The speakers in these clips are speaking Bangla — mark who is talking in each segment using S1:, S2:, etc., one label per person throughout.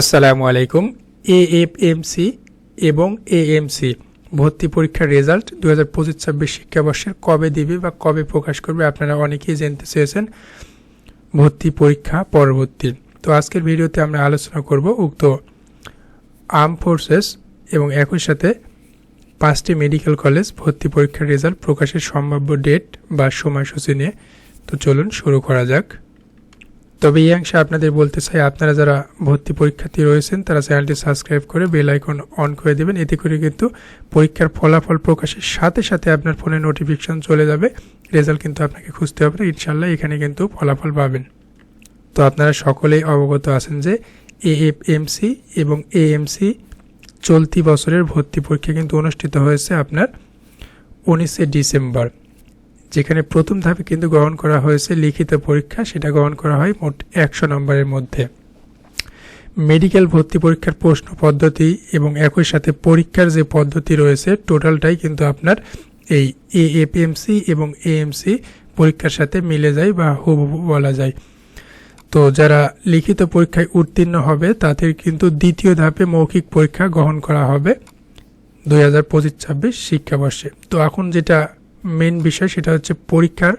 S1: আসসালামু আলাইকুম এএফএমসি এবং এএমসি ভর্তি পরীক্ষার রেজাল্ট দু হাজার পঁচিশ ছাব্বিশ শিক্ষাবর্ষের কবে দিবে বা কবে প্রকাশ করবে আপনারা অনেকেই জানতে চেয়েছেন ভর্তি পরীক্ষা পরবর্তী। তো আজকের ভিডিওতে আমরা আলোচনা করব উক্ত আর্ম ফোর্সেস এবং একই সাথে পাঁচটি মেডিকেল কলেজ ভর্তি পরীক্ষার রেজাল্ট প্রকাশের সম্ভাব্য ডেট বা সময়সূচি নিয়ে। তো চলুন শুরু করা যাক। তবে এই অংশে আপনাদের বলতে চাই, আপনারা যারা ভর্তি পরীক্ষার্থী রয়েছেন, তারা চ্যানেলটি সাবস্ক্রাইব করে বেল আইকন অন করে দেবেন। এতে করে কিন্তু পরীক্ষার ফলাফল প্রকাশের সাথে সাথে আপনার ফোনে নোটিফিকেশন চলে যাবে। রেজাল্ট কিন্তু আপনাকে খুঁজতে হবে। না ইনশাল্লাহ এখানে কিন্তু ফলাফল পাবেন। তো আপনারা সকলেই অবগত আছেন যে এএফএমসি এবং এ এএমসি চলতি বছরের ভর্তি পরীক্ষা কিন্তু অনুষ্ঠিত হয়েছে আপনার উনিশে ডিসেম্বর। যেখানে প্রথম ধাপে কিন্তু গ্রহণ করা হয়েছে লিখিত পরীক্ষা, সেটা গ্রহণ করা হয় মোট একশো নম্বরের মধ্যে। মেডিকেল ভর্তি পরীক্ষার প্রশ্ন পদ্ধতি এবং একই সাথে পরীক্ষার যে পদ্ধতি রয়েছে, টোটালটাই কিন্তু আপনার এই এএপিএমসি এবং এএমসি পরীক্ষার সাথে মিলে যায় বা হুবহু বলা যায়। তো যারা লিখিত পরীক্ষায় উত্তীর্ণ হবে, তাদের কিন্তু দ্বিতীয় ধাপে মৌখিক পরীক্ষা গ্রহণ করা হবে দুই হাজার পঁচিশ ছাব্বিশ শিক্ষাবর্ষে। তো এখন যেটা মেন বিষয় সেটা হচ্ছে পরীক্ষার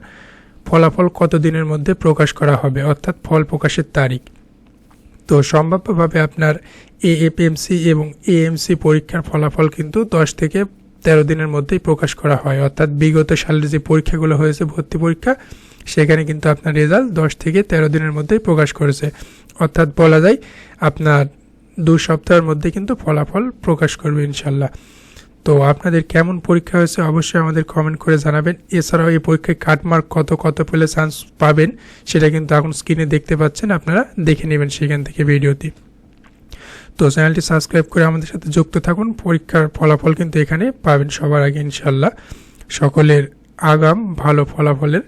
S1: ফলাফল কত দিনের মধ্যে প্রকাশ করা হবে, অর্থাৎ ফল প্রকাশের তারিখ। তো সম্ভাব্যভাবে আপনার এএপিএমসি এবং এএমসি পরীক্ষার ফলাফল কিন্তু দশ থেকে তেরো দিনের মধ্যেই প্রকাশ করা হয়, অর্থাৎ বিগত সালের যে পরীক্ষাগুলো হয়েছে, ভর্তি পরীক্ষা, সেখানে কিন্তু আপনার রেজাল্ট দশ থেকে তেরো দিনের মধ্যেই প্রকাশ করেছে। অর্থাৎ বলা যায় আপনার দু সপ্তাহের মধ্যে কিন্তু ফলাফল প্রকাশ করবে ইনশাল্লাহ। তো আপনাদের কেমন পরীক্ষা হয়েছে অবশ্যই আমাদের কমেন্ট করে জানাবেন। এছাড়াও এই পরীক্ষায় কাটমার্ক কত কত পেলে চান্স পাবেন, সেটা কিন্তু এখন স্ক্রিনে দেখতে পাচ্ছেন, আপনারা দেখে নেবেন সেখান থেকে ভিডিওটি। তো চ্যানেলটি সাবস্ক্রাইব করে আমাদের সাথে যুক্ত থাকুন, পরীক্ষার ফলাফল কিন্তু এখানে পাবেন সবার আগে ইনশাল্লাহ সকলের আগাম ভালো ফলাফলের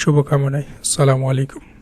S1: শুভকামনায়। সালামু আলাইকুম।